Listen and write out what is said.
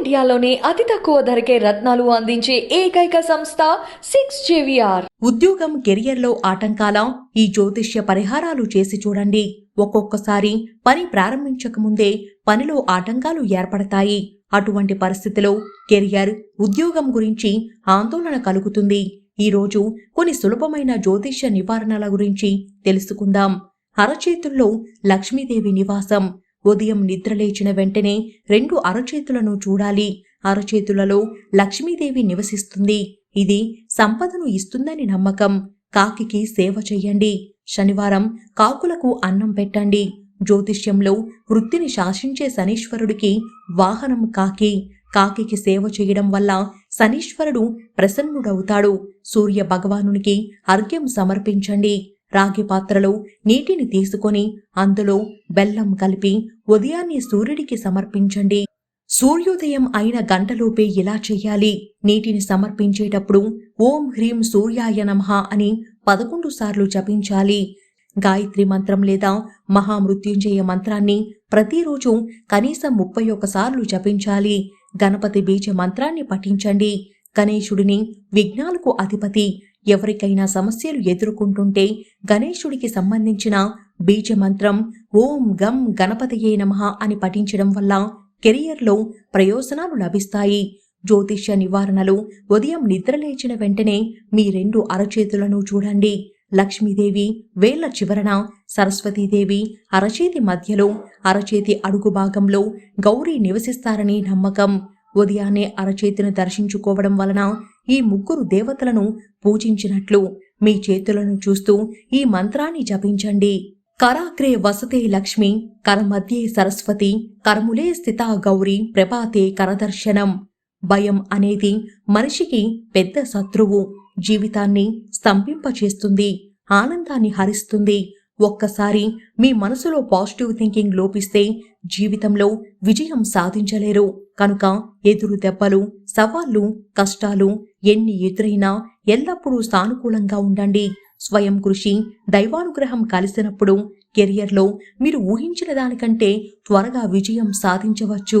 ఇండియాలోనే అతి తక్కువ ధరకే రత్నాలు అందించే ఏకైక సంస్థ సిక్స్ జేవిఆర్. ఉద్యోగం కెరియర్లో ఆటంకాల ఈ జ్యోతిష్య పరిహారాలు చేసి చూడండి. ఒక్కొక్కసారి పని ప్రారంభించకముందే పనిలో ఆటంకాలు ఏర్పడతాయి. అటువంటి పరిస్థితిలో కెరియర్ ఉద్యోగం గురించి ఆందోళన కలుగుతుంది. ఈరోజు కొన్ని సులభమైన జ్యోతిష్య నివారణల గురించి తెలుసుకుందాం. అరచేతుల్లో లక్ష్మీదేవి నివాసం. ఉదయం నిద్రలేచిన వెంటనే రెండు అరచేతులను చూడాలి. అరచేతులలో లక్ష్మీదేవి నివసిస్తుంది. ఇది సంపదను ఇస్తుందని నమ్మకం. కాకికి సేవ చెయ్యండి. శనివారం కాకులకు అన్నం పెట్టండి. జ్యోతిష్యంలో వృత్తిని శాసించే శనీశ్వరుడికి వాహనం కాకి. కాకికి సేవ చేయడం వల్ల శనీశ్వరుడు ప్రసన్నుడవుతాడు. సూర్య భగవానునికి అర్ఘ్యం సమర్పించండి. రాగి పాత్రలో నీటిని తీసుకొని అందులో బెల్లం కలిపి ఉదయాన్నే సూర్యుడికి సమర్పించండి. సూర్యోదయం అయిన గంటలోపే ఇలా చెయ్యాలి నీటిని సమర్పించేటప్పుడు ఓం హ్రీం సూర్యాయ నమః అని పదకొండు సార్లు జపించాలి. గాయత్రి మంత్రం లేదా మహామృత్యుంజయ మంత్రాన్ని ప్రతిరోజు కనీసం ముప్పై సార్లు జపించాలి. గణపతి బీజ మంత్రాన్ని పఠించండి. గణేశుడిని విఘ్నాలకు అధిపతి ఎవరికైనా సమస్యలు ఎదుర్కొంటుంటే గణేశుడికి సంబంధించిన బీజ మంత్రం ఓం గం గణపతయే నమః అని పఠించడం వల్ల కెరియర్లో ప్రయోజనాలు లభిస్తాయి. జ్యోతిష్య నివారణలు ఉదయం నిద్రలేచిన వెంటనే మీ రెండు అరచేతులను చూడండి. లక్ష్మీదేవి వేళ్ళ చివరన సరస్వతీదేవి అరచేతి మధ్యలో అరచేతి అడుగు భాగంలో గౌరీ నివసిస్తారని నమ్మకం. ఉదయాన్నే అరచేతిని దర్శించుకోవడం వలన ఈ ముగ్గురు దేవతలను పూజించినట్లు మీ చేతులను చూస్తూ ఈ మంత్రాన్ని జపించండి. కరాగ్రే వసతే లక్ష్మి కరమధ్యే సరస్వతి కరములే స్థితా గౌరి ప్రభాతే కరదర్శనం. భయం అనేది మనిషికి పెద్ద శత్రువు. జీవితాన్ని స్తంభింపచేస్తుంది ఆనందాన్ని హరిస్తుంది ఒక్కసారి మీ మనసులో పాజిటివ్ థింకింగ్ లోపిస్తే జీవితంలో విజయం సాధించలేరు. కనుక ఎదురు దెబ్బలు సవాళ్ళు కష్టాలు ఎన్ని ఎదురైనా ఎల్లప్పుడూ సానుకూలంగా ఉండండి. స్వయం కృషి దైవానుగ్రహం కలిసినప్పుడు కెరియర్లో మీరు ఊహించిన దానికంటే త్వరగా విజయం సాధించవచ్చు.